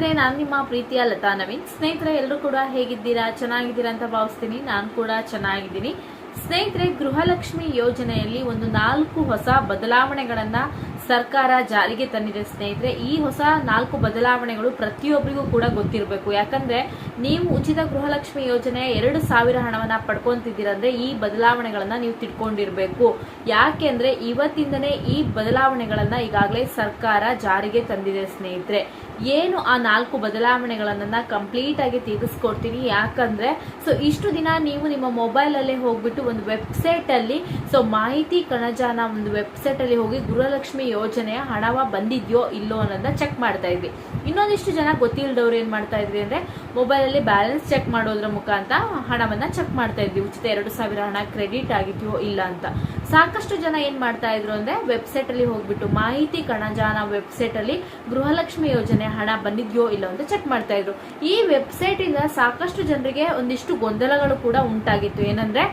ಸ್ನೇಹಿತರೆ, ನಾನು ನಿಮ್ಮ ಪ್ರೀತಿಯ ಲತಾ ನವೀನ್. ಸ್ನೇಹಿತರೆ, ಎಲ್ಲರೂ ಕೂಡ ಹೇಗಿದ್ದೀರಾ? ಚೆನ್ನಾಗಿದ್ದೀರಾ ಅಂತ ಭಾವಿಸ್ತೀನಿ. ನಾನು ಕೂಡ ಚೆನ್ನಾಗಿದ್ದೀನಿ. ಸ್ನೇಹಿತರೆ, ಗೃಹಲಕ್ಷ್ಮಿ ಯೋಜನೆಯಲ್ಲಿ ಒಂದು ನಾಲ್ಕು ಹೊಸ ಬದಲಾವಣೆಗಳನ್ನ ಸರ್ಕಾರ ಜಾರಿಗೆ ತಂದಿದೆ ಸ್ನೇಹಿತರೆ, ಈ ಹೊಸ ನಾಲ್ಕು ಬದಲಾವಣೆಗಳು ಪ್ರತಿಯೊಬ್ಬರಿಗೂ ಕೂಡ ಗೊತ್ತಿರಬೇಕು. ಯಾಕಂದ್ರೆ ನೀವು ಉಚಿತ ಗೃಹಲಕ್ಷ್ಮಿ ಯೋಜನೆ ಎರಡು ಸಾವಿರ ಹಣವನ್ನ ಪಡ್ಕೊಂತಿದ್ದೀರಂದ್ರೆ ಈ ಬದಲಾವಣೆಗಳನ್ನ ನೀವು ತಿಳ್ಕೊಂಡಿರ್ಬೇಕು ಯಾಕೆಂದ್ರೆ ಇವತ್ತಿಂದನೇ ಈ ಬದಲಾವಣೆಗಳನ್ನ ಈಗಾಗಲೇ ಸರ್ಕಾರ ಜಾರಿಗೆ ತಂದಿದೆ ಸ್ನೇಹಿತರೆ. ಏನು ಆ ನಾಲ್ಕು ಬದಲಾವಣೆಗಳನ್ನ ಕಂಪ್ಲೀಟ್ ಆಗಿ ತಿಳಿಸ್ಕೊಡ್ತೀನಿ ಯಾಕಂದ್ರೆ, ಸೊ ಇಷ್ಟು ದಿನ ನೀವು ನಿಮ್ಮ ಮೊಬೈಲ್ ಅಲ್ಲಿ ಹೋಗ್ಬಿಟ್ಟು ಒಂದು ವೆಬ್ಸೈಟ್ ಅಲ್ಲಿ ಸೊ ಮಾಹಿತಿ ಕಣಜಾನ ಒಂದು ವೆಬ್ಸೈಟ್ ಅಲ್ಲಿ ಹೋಗಿ ಗೃಹಲಕ್ಷ್ಮಿ ಯೋಜನೆಯ ಹಣವ ಬಂದಿದ್ಯೋ ಇಲ್ಲೋ ಅನ್ನೋದನ್ನ ಚೆಕ್ ಮಾಡ್ತಾ ಇದ್ವಿ. ಇನ್ನೊಂದಿಷ್ಟು ಜನ ಗೊತ್ತಿಲ್ಲದವ್ರು ಏನ್ ಮಾಡ್ತಾ ಇದ್ವಿ ಅಂದ್ರೆ ಮೊಬೈಲ್ ಅಲ್ಲಿ ಬ್ಯಾಲೆನ್ಸ್ ಚೆಕ್ ಮಾಡೋದ್ರ ಮುಖಾಂತರ ಹಣವನ್ನ ಚೆಕ್ ಮಾಡ್ತಾ ಇದ್ವಿ. ಉಚಿತ ಎರಡು ಸಾವಿರ ಹಣ ಕ್ರೆಡಿಟ್ ಆಗಿದೆಯೋ ಇಲ್ಲ ಅಂತ. ಸಾಕಷ್ಟು ಜನ ಏನ್ ಮಾಡ್ತಾ ಇದ್ರು ಅಂದ್ರೆ ವೆಬ್ಸೈಟ್ ಅಲ್ಲಿ ಹೋಗ್ಬಿಟ್ಟು ಮಾಹಿತಿ ಕಣಜಾನ ವೆಬ್ಸೈಟ್ ಅಲ್ಲಿ ಗೃಹಲಕ್ಷ್ಮಿ ಯೋಜನೆ ಹಣ ಬಂದಿದ್ಯೋ ಇಲ್ಲ ಅಂತ ಚೆಕ್ ಮಾಡ್ತಾ ಇದ್ರು. ಈ ವೆಬ್ಸೈಟ್ ಇಂದ ಸಾಕಷ್ಟು ಜನರಿಗೆ ಒಂದಿಷ್ಟು ಗೊಂದಲಗಳು ಕೂಡ ಉಂಟಾಗಿತ್ತು. ಏನಂದ್ರೆ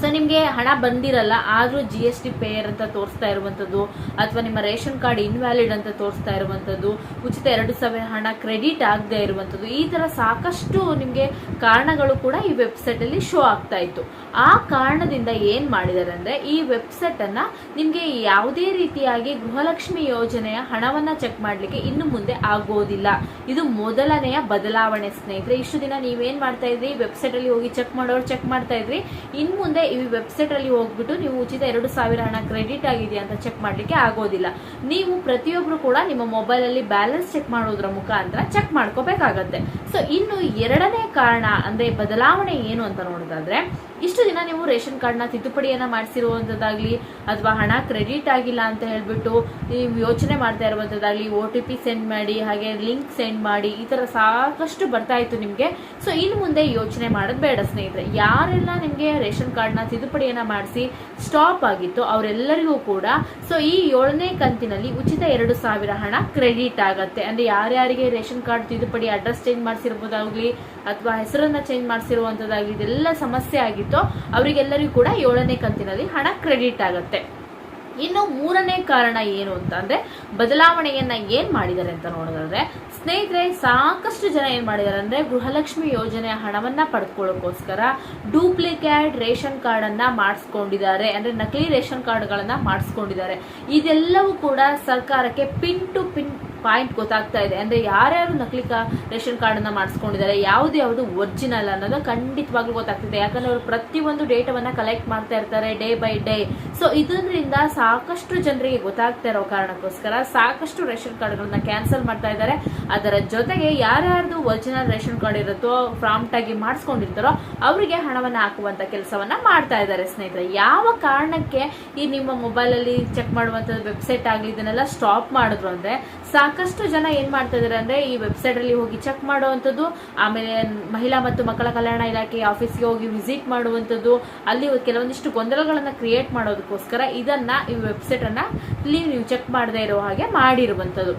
ಸೊ ನಿಮಗೆ ಹಣ ಬಂದಿರಲ್ಲ, ಆದರೂ ಜಿ ಎಸ್ ಟಿ ಪೇಯರ್ ಅಂತ ತೋರಿಸ್ತಾ ಇರುವಂಥದ್ದು, ಅಥವಾ ನಿಮ್ಮ ರೇಷನ್ ಕಾರ್ಡ್ ಇನ್ವ್ಯಾಲಿಡ್ ಅಂತ ತೋರಿಸ್ತಾ ಇರುವಂಥದ್ದು, ಉಚಿತ ಎರಡು ಸಾವಿರ ಹಣ ಕ್ರೆಡಿಟ್ ಆಗದೆ ಇರುವಂಥದ್ದು, ಈ ಥರ ಸಾಕಷ್ಟು ನಿಮಗೆ ಕಾರಣಗಳು ಕೂಡ ಈ ವೆಬ್ಸೈಟಲ್ಲಿ ಶೋ ಆಗ್ತಾ ಇತ್ತು. ಆ ಕಾರಣದಿಂದ ಏನು ಮಾಡಿದ್ದಾರೆ ಅಂದರೆ, ಈ ವೆಬ್ಸೈಟನ್ನು ನಿಮಗೆ ಯಾವುದೇ ರೀತಿಯಾಗಿ ಗೃಹಲಕ್ಷ್ಮಿ ಯೋಜನೆಯ ಹಣವನ್ನು ಚೆಕ್ ಮಾಡಲಿಕ್ಕೆ ಇನ್ನು ಮುಂದೆ ಆಗೋದಿಲ್ಲ. ಇದು ಮೊದಲನೆಯ ಬದಲಾವಣೆ ಸ್ನೇಹಿತರೆ. ಇಷ್ಟು ದಿನ ನೀವೇನು ಮಾಡ್ತಾ ಇದ್ರಿ? ವೆಬ್ಸೈಟಲ್ಲಿ ಹೋಗಿ ಚೆಕ್ ಮಾಡೋರು ಚೆಕ್ ಮಾಡ್ತಾ ಇದ್ರಿ. ಇನ್ನು ಮುಂದೆ ಈ ವೆಬ್ಸೈಟ್ ಅಲ್ಲಿ ಹೋಗ್ಬಿಟ್ಟು ನೀವು ಉಚಿತ ಎರಡು ಸಾವಿರ ಹಣ ಕ್ರೆಡಿಟ್ ಆಗಿದೆಯಾ ಅಂತ ಚೆಕ್ ಮಾಡ್ಲಿಕ್ಕೆ ಆಗೋದಿಲ್ಲ. ನೀವು ಪ್ರತಿಯೊಬ್ರು ಕೂಡ ನಿಮ್ಮ ಮೊಬೈಲ್ ಅಲ್ಲಿ ಬ್ಯಾಲೆನ್ಸ್ ಚೆಕ್ ಮಾಡೋದ್ರ ಮುಖಾಂತರ ಚೆಕ್ ಮಾಡ್ಕೋಬೇಕಾಗತ್ತೆ. ಸೊ ಇನ್ನು ಎರಡನೇ ಕಾರಣ ಅಂದ್ರೆ ಬದಲಾವಣೆ ಏನು ಅಂತ ನೋಡೋದಾದ್ರೆ, ಇಷ್ಟು ದಿನ ನೀವು ರೇಷನ್ ಕಾರ್ಡ್ನ ತಿದ್ದುಪಡಿಯನ್ನ ಮಾಡಿಸಿರುವಂಥದ್ದಾಗಲಿ ಅಥವಾ ಹಣ ಕ್ರೆಡಿಟ್ ಆಗಿಲ್ಲ ಅಂತ ಹೇಳ್ಬಿಟ್ಟು ನೀವು ಯೋಚನೆ ಮಾಡ್ತಾ ಇರುವಂತದ್ದಾಗ್ಲಿ ಓ ಟಿ ಪಿ ಸೆಂಡ್ ಮಾಡಿ, ಹಾಗೆ ಲಿಂಕ್ ಸೆಂಡ್ ಮಾಡಿ, ಈ ಥರ ಸಾಕಷ್ಟು ಬರ್ತಾ ಇತ್ತು ನಿಮಗೆ. ಸೊ ಇನ್ನು ಮುಂದೆ ಯೋಚನೆ ಮಾಡೋದು ಬೇಡ ಸ್ನೇಹಿತರೆ. ಯಾರೆಲ್ಲ ನಿಮಗೆ ರೇಷನ್ ಕಾರ್ಡ್ನ ತಿದ್ದುಪಡಿಯನ್ನ ಮಾಡಿಸಿ ಸ್ಟಾಪ್ ಆಗಿತ್ತು ಅವರೆಲ್ಲರಿಗೂ ಕೂಡ. ಸೊ ಈ ಏಳನೇ ಕಂತಿನಲ್ಲಿ ಉಚಿತ ಎರಡು ಸಾವಿರ ಹಣ ಕ್ರೆಡಿಟ್ ಆಗುತ್ತೆ. ಅಂದ್ರೆ ಯಾರ್ಯಾರಿಗೆ ರೇಷನ್ ಕಾರ್ಡ್ ತಿದ್ದುಪಡಿ ಅಡ್ರೆಸ್ ಚೇಂಜ್ ಮಾಡಿಸಿರ್ಬೋದಾಗ್ಲಿ, ಅಥವಾ ಹೆಸರನ್ನ ಚೇಂಜ್ ಮಾಡಿಸಿರುವಂಥದ್ದಾಗಲಿ ಇದೆಲ್ಲ ಸಮಸ್ಯೆ ಆಗಿತ್ತು. ಅವರಿಗೆಲ್ಲರಿಗೂ ಕೂಡ ಏಳನೇ ಕಂತಿನಲ್ಲಿ ಹಣ ಕ್ರೆಡಿಟ್ ಆಗತ್ತೆ. ಇನ್ನು ಮೂರನೇ ಕಾರಣ ಏನು ಅಂತ ಅಂದ್ರೆ ಬದಲಾವಣೆಯನ್ನ ಏನ್ ಮಾಡಿದ್ದಾರೆ ಅಂತ ನೋಡೋದಾದ್ರೆ, ಸ್ನೇಹಿತರೆ, ಸಾಕಷ್ಟು ಜನ ಏನ್ ಮಾಡಿದ್ದಾರೆ ಅಂದ್ರೆ ಗೃಹಲಕ್ಷ್ಮಿ ಯೋಜನೆಯ ಹಣವನ್ನ ಪಡೆದುಕೊಳ್ಳೋಕೋಸ್ಕರ ಡೂಪ್ಲಿಕೇಟ್ ರೇಷನ್ ಕಾರ್ಡ್ ಅನ್ನ ಮಾಡಿಸ್ಕೊಂಡಿದ್ದಾರೆ. ಅಂದ್ರೆ ನಕಲಿ ರೇಷನ್ ಕಾರ್ಡ್ಗಳನ್ನ ಮಾಡಿಸ್ಕೊಂಡಿದ್ದಾರೆ. ಇದೆಲ್ಲವೂ ಕೂಡ ಸರ್ಕಾರಕ್ಕೆ ಪಿನ್ ಟು ಪಿನ್ ಪಾಯಿಂಟ್ ಗೊತ್ತಾಗ್ತಾ ಇದೆ. ಅಂದ್ರೆ ಯಾರ್ಯಾರು ನಕಲಿ ರೇಷನ್ ಕಾರ್ಡ್ ಅನ್ನ ಮಾಡಿಸ್ಕೊಂಡಿದ್ದಾರೆ, ಯಾವ್ದು ಯಾವ್ದು ಒರಿಜಿನಲ್ ಅನ್ನೋದು ಖಂಡಿತವಾಗ್ಲೂ ಗೊತ್ತಾಗ್ತಿದೆ. ಯಾಕಂದ್ರೆ ಅವರು ಪ್ರತಿಯೊಂದು ಡೇಟಾವನ್ನ ಕಲೆಕ್ಟ್ ಮಾಡ್ತಾ ಇರ್ತಾರೆ, ಡೇ ಬೈ ಡೇ. ಸೊ ಇದರಿಂದ ಸಾಕಷ್ಟು ಜನರಿಗೆ ಗೊತ್ತಾಗ್ತಾ ಇರೋ ಕಾರಣಕ್ಕೋಸ್ಕರ ಸಾಕಷ್ಟು ರೇಷನ್ ಕಾರ್ಡ್ಗಳನ್ನ ಕ್ಯಾನ್ಸಲ್ ಮಾಡ್ತಾ ಇದ್ದಾರೆ. ಅದರ ಜೊತೆಗೆ ಯಾರ್ಯಾರ್ದು ಒರಿಜಿನಲ್ ರೇಷನ್ ಕಾರ್ಡ್ ಇರುತ್ತೋ ಪ್ರಾಂಪ್ಟ್ ಆಗಿ ಮಾಡಿಸ್ಕೊಂಡಿರ್ತಾರೋ, ಅವರಿಗೆ ಹಣವನ್ನ ಹಾಕುವಂತ ಕೆಲಸವನ್ನ ಮಾಡ್ತಾ ಇದ್ದಾರೆ ಸ್ನೇಹಿತರೆ. ಯಾವ ಕಾರಣಕ್ಕೆ ಈ ನಿಮ್ಮ ಮೊಬೈಲ್ ಅಲ್ಲಿ ಚೆಕ್ ಮಾಡುವಂತದ್ದು ವೆಬ್ಸೈಟ್ ಆಗಲಿ, ಇದನ್ನೆಲ್ಲ ಸ್ಟಾಪ್ ಮಾಡಿದ್ರು ಅಂದ್ರೆ, ಸಾಕಷ್ಟು ಜನ ಏನ್ ಮಾಡ್ತಾ ಇದಾರೆ ಅಂದ್ರೆ, ಈ ವೆಬ್ಸೈಟ್ ಅಲ್ಲಿ ಹೋಗಿ ಚೆಕ್ ಮಾಡುವಂಥದ್ದು, ಆಮೇಲೆ ಮಹಿಳಾ ಮತ್ತು ಮಕ್ಕಳ ಕಲ್ಯಾಣ ಇಲಾಖೆ ಆಫೀಸ್ಗೆ ಹೋಗಿ ವಿಸಿಟ್ ಮಾಡುವಂಥದ್ದು, ಅಲ್ಲಿ ಕೆಲವೊಂದಿಷ್ಟು ಗೊಂದಲಗಳನ್ನ ಕ್ರಿಯೇಟ್ ಮಾಡೋದಕ್ಕೋಸ್ಕರ ಇದನ್ನ ಈ ವೆಬ್ಸೈಟ್ ಅನ್ನ ಇಲ್ಲಿ ನೀವು ಚೆಕ್ ಮಾಡದೇ ಇರೋ ಹಾಗೆ ಮಾಡಿರುವಂಥದ್ದು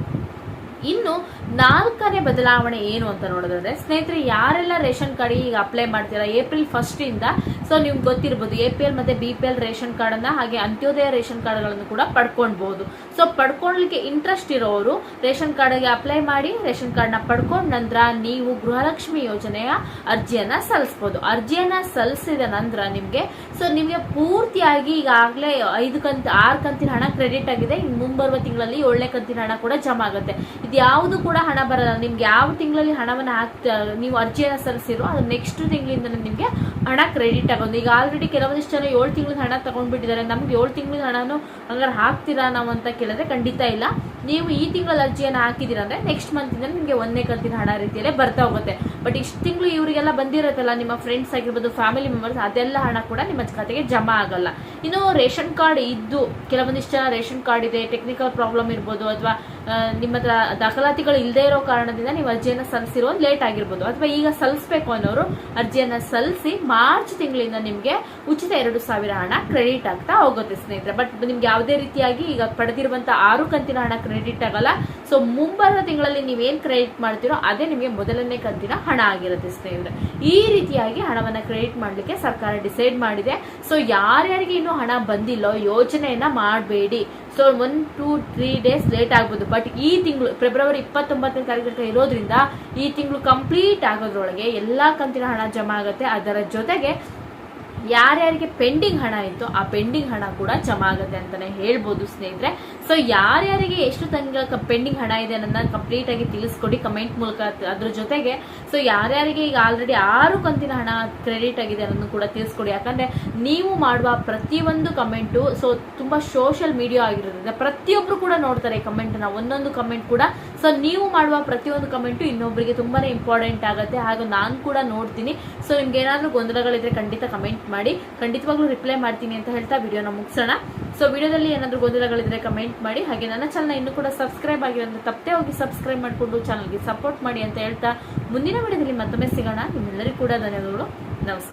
ಇನ್ನು ನಾಲ್ಕನೇ ಬದಲಾವಣೆ ಏನು ಅಂತ ನೋಡೋದಾದ್ರೆ, ಸ್ನೇಹಿತರೆ, ಯಾರೆಲ್ಲ ರೇಷನ್ ಕಾರ್ಡ್ ಈಗ ಅಪ್ಲೈ ಮಾಡ್ತೀರಾ? ಏಪ್ರಿಲ್ ಫಸ್ಟ್ ಇಂದ ಸೊ ನಿಮ್ಗೆ ಗೊತ್ತಿರ್ಬೋದು ಎ ಪಿ ಎಲ್ ಮತ್ತೆ B P L ration card ಅನ್ನ ಹಾಗೆ ಅಂತ್ಯೋದಯ ರೇಷನ್ ಕಾರ್ಡ್ಗಳನ್ನು ಕೂಡ ಪಡ್ಕೊಳ್ಬಹುದು ಸೊ ಪಡ್ಕೊಳ್ಲಿಕ್ಕೆ ಇಂಟ್ರೆಸ್ಟ್ ಇರೋರು ರೇಷನ್ ಕಾರ್ಡ್ಗೆ ಅಪ್ಲೈ ಮಾಡಿ, ರೇಷನ್ ಕಾರ್ಡ್ನ ಪಡ್ಕೊಂಡ ನಂತರ ನೀವು ಗೃಹಲಕ್ಷ್ಮಿ ಯೋಜನೆಯ ಅರ್ಜಿಯನ್ನ ಸಲ್ಲಿಸ್ಬೋದು. ಅರ್ಜಿಯನ್ನ ಸಲ್ಲಿಸಿದ ನಂತರ ನಿಮಗೆ ಸೊ ನಿಮಗೆ ಪೂರ್ತಿಯಾಗಿ ಈಗಾಗಲೇ ಐದು ಕಂತು, ಆರು ಕಂತಿನ ಹಣ ಕ್ರೆಡಿಟ್ ಆಗಿದೆ. ಇನ್ನು ಮುಂಬರುವ ತಿಂಗಳಲ್ಲಿ ಒಳ್ಳೆ ಕಂತಿನ ಹಣ ಕೂಡ ಜಮಾ ಆಗುತ್ತೆ. ಇದು ಯಾವುದು ಕೂಡ ಹಣ ಬರಲ್ಲ. ನಿಮ್ಗೆ ಯಾವ ತಿಂಗಳಲ್ಲಿ ಹಣವನ್ನು ಹಾಕ್ತಾ, ನೀವು ಅರ್ಜಿಯನ್ನು ಸಲ್ಲಿಸಿರೋ ಅದು ನೆಕ್ಸ್ಟ್ ತಿಂಗಳಿಂದ ನಿಮಗೆ ಹಣ ಕ್ರೆಡಿಟ್ ಆಗೋದು. ಈಗ ಆಲ್ರೆಡಿ ಕೆಲವೊಂದಿಷ್ಟು ಜನ ಏಳು ತಿಂಗಳ ಹಣ ತಗೊಂಡ್ಬಿಟ್ಟಿದ್ದಾರೆ. ನಮ್ಗೆ ಏಳು ತಿಂಗಳ ಹಣನು ಹಂಗಾರೆ ಹಾಕ್ತೀರಾ ನಾವು ಅಂತ ಕೇಳಿದ್ರೆ ಖಂಡಿತ ಇಲ್ಲ. ನೀವು ಈ ತಿಂಗಳ ಅರ್ಜಿಯನ್ನು ಹಾಕಿದ್ದೀರಾ ಅಂದರೆ ನೆಕ್ಸ್ಟ್ ಮಂತಿಂದ ನಿಮಗೆ ಒಂದನೇ ಕಂತಿನ ಹಣ ರೀತಿಯಲ್ಲೇ ಬರ್ತಾ ಹೋಗುತ್ತೆ. ಬಟ್ ಇಷ್ಟು ತಿಂಗಳು ಇವರಿಗೆಲ್ಲ ಬಂದಿರುತ್ತಲ್ಲ, ನಿಮ್ಮ ಫ್ರೆಂಡ್ಸ್ ಆಗಿರ್ಬೋದು ಫ್ಯಾಮಿಲಿ ಮೆಂಬರ್ಸ್ ಅದೆಲ್ಲ ಹಣ ಕೂಡ ನಿಮ್ಮ ಖಾತೆಗೆ ಜಮಾ ಆಗಲ್ಲ. ಇನ್ನು ರೇಷನ್ ಕಾರ್ಡ್ ಇದ್ದು, ಕೆಲವೊಂದಿಷ್ಟು ಜನ ರೇಷನ್ ಕಾರ್ಡ್ ಇದೆ ಟೆಕ್ನಿಕಲ್ ಪ್ರಾಬ್ಲಮ್ ಇರ್ಬೋದು ಅಥವಾ ನಿಮ್ಮ ಹತ್ರ ದಾಖಲಾತಿಗಳು ಇಲ್ಲದೇ ಇರೋ ಕಾರಣದಿಂದ ನೀವು ಅರ್ಜಿಯನ್ನು ಸಲ್ಲಿಸಿರೋದು ಲೇಟ್ ಆಗಿರ್ಬೋದು. ಅಥವಾ ಈಗ ಸಲ್ಲಿಸಬೇಕು ಅನ್ನೋರು ಅರ್ಜಿಯನ್ನು ಸಲ್ಲಿಸಿ ಮಾರ್ಚ್ ತಿಂಗಳಿಂದ ನಿಮಗೆ ಉಚಿತ ಎರಡು ಸಾವಿರ ಹಣ ಕ್ರೆಡಿಟ್ ಆಗ್ತಾ ಹೋಗುತ್ತೆ ಸ್ನೇಹಿತರೆ. ಬಟ್ ನಿಮ್ಗೆ ಯಾವುದೇ ರೀತಿಯಾಗಿ ಈಗ ಪಡೆದಿರುವಂತಹ ಆರು ಕಂತಿನ ಹಣ ಕ್ರೆಡಿಟ್ ಆಗಲ್ಲ. ಸೊ ಮುಂಬರುವ ತಿಂಗಳಲ್ಲಿ ನೀವೇನು ಕ್ರೆಡಿಟ್ ಮಾಡ್ತೀರೋ ಅದೇ ನಿಮಗೆ ಮೊದಲನೇ ಕಂತಿನ ಹಣ ಆಗಿರುತ್ತೆ ಸ್ನೇಹಿತರೆ. ಈ ರೀತಿಯಾಗಿ ಹಣವನ್ನ ಕ್ರೆಡಿಟ್ ಮಾಡ್ಲಿಕ್ಕೆ ಸರ್ಕಾರ ಡಿಸೈಡ್ ಮಾಡಿದೆ. ಸೊ ಯಾರ್ಯಾರಿಗೆ ಇನ್ನೂ ಹಣ ಬಂದಿಲ್ಲೋ ಯೋಜನೆಯನ್ನ ಮಾಡಬೇಡಿ. So one two three days late ಆಗ್ಬೋದು. ಬಟ್ ಈ ತಿಂಗಳು ಫೆಬ್ರವರಿ ಇಪ್ಪತ್ತೊಂಬತ್ತನೇ ತಾರೀಕು ಇರೋದ್ರಿಂದ ಈ ತಿಂಗಳು ಕಂಪ್ಲೀಟ್ ಆಗೋದ್ರೊಳಗೆ ಎಲ್ಲ ಕಂತಿನ ಹಣ ಜಮಾ ಆಗುತ್ತೆ. ಅದರ ಜೊತೆಗೆ ಯಾರ್ಯಾರಿಗೆ ಪೆಂಡಿಂಗ್ ಹಣ ಇತ್ತು ಆ ಪೆಂಡಿಂಗ್ ಹಣ ಕೂಡ ಜಮಾ ಆಗುತ್ತೆ ಅಂತಾನೆ ಹೇಳ್ಬೋದು ಸ್ನೇಹಿತರೆ. ಸೊ ಯಾರ್ಯಾರಿಗೆ ಎಷ್ಟು ತಿಂಗಳ ಪೆಂಡಿಂಗ್ ಹಣ ಇದೆ ಅನ್ನೋದನ್ನ ಕಂಪ್ಲೀಟ್ ಆಗಿ ತಿಳಿಸ್ಕೊಡಿ ಕಮೆಂಟ್ ಮೂಲಕ ಅದ್- ಅದ್ರ ಜೊತೆಗೆ. ಸೊ ಯಾರ್ಯಾರಿಗೆ ಈಗ ಆಲ್ರೆಡಿ ಆರು ಕಂತಿನ ಹಣ ಕ್ರೆಡಿಟ್ ಆಗಿದೆ ಅನ್ನೋದನ್ನು ಕೂಡ ತಿಳಿಸ್ಕೊಡಿ. ಯಾಕಂದ್ರೆ ನೀವು ಮಾಡುವ ಪ್ರತಿಯೊಂದು ಕಮೆಂಟು ಸೊ ತುಂಬಾ ಸೋಷಿಯಲ್ ಮೀಡಿಯಾ ಆಗಿರೋದ್ರಿಂದ ಪ್ರತಿಯೊಬ್ರು ಕೂಡ ನೋಡ್ತಾರೆ ಕಮೆಂಟ್ನ ಒಂದೊಂದು ಕಮೆಂಟ್ ಕೂಡ. ಸೊ ನೀವು ಮಾಡುವ ಪ್ರತಿಯೊಂದು ಕಮೆಂಟು ಇನ್ನೊಬ್ಬರಿಗೆ ತುಂಬಾನೇ ಇಂಪಾರ್ಟೆಂಟ್ ಆಗುತ್ತೆ. ಹಾಗೂ ನಾನು ಕೂಡ ನೋಡ್ತೀನಿ. ಸೊ ನಿಮ್ಗೆ ಏನಾದರೂ ಗೊಂದಲಗಳಿದ್ರೆ ಖಂಡಿತ ಕಮೆಂಟ್ ಮಾಡಿ. ಖಂಡಿತವಾಗ್ಲೂ ರಿಪ್ಲೈ ಮಾಡ್ತೀನಿ ಅಂತ ಹೇಳ್ತಾ ವಿಡಿಯೋನ ಮುಗಿಸೋಣ. ಸೊ ವಿಡಿಯೋದಲ್ಲಿ ಏನಾದರೂ ಗೊಂದಲಗಳಿದ್ರೆ ಕಮೆಂಟ್ ಮಾಡಿ. ಹಾಗೆ ನನ್ನ ಚಾನಲ್ ಇನ್ನೂ ಕೂಡ ಸಬ್ಸ್ಕ್ರೈಬ್ ಆಗಿರೋದ್ರೆ ತಪ್ಪದೆ ಹೋಗಿ ಸಬ್ಸ್ಕ್ರೈಬ್ ಮಾಡಿಕೊಂಡು ಚಾನಲ್ಗೆ ಸಪೋರ್ಟ್ ಮಾಡಿ ಅಂತ ಹೇಳ್ತಾ ಮುಂದಿನ ವಿಡಿಯೋದಲ್ಲಿ ಮತ್ತೊಮ್ಮೆ ಸಿಗೋಣ. ನಿಮ್ಮೆಲ್ಲರಿಗೂ ಕೂಡ ಧನ್ಯವಾದಗಳು. ನಮಸ್ಕಾರ.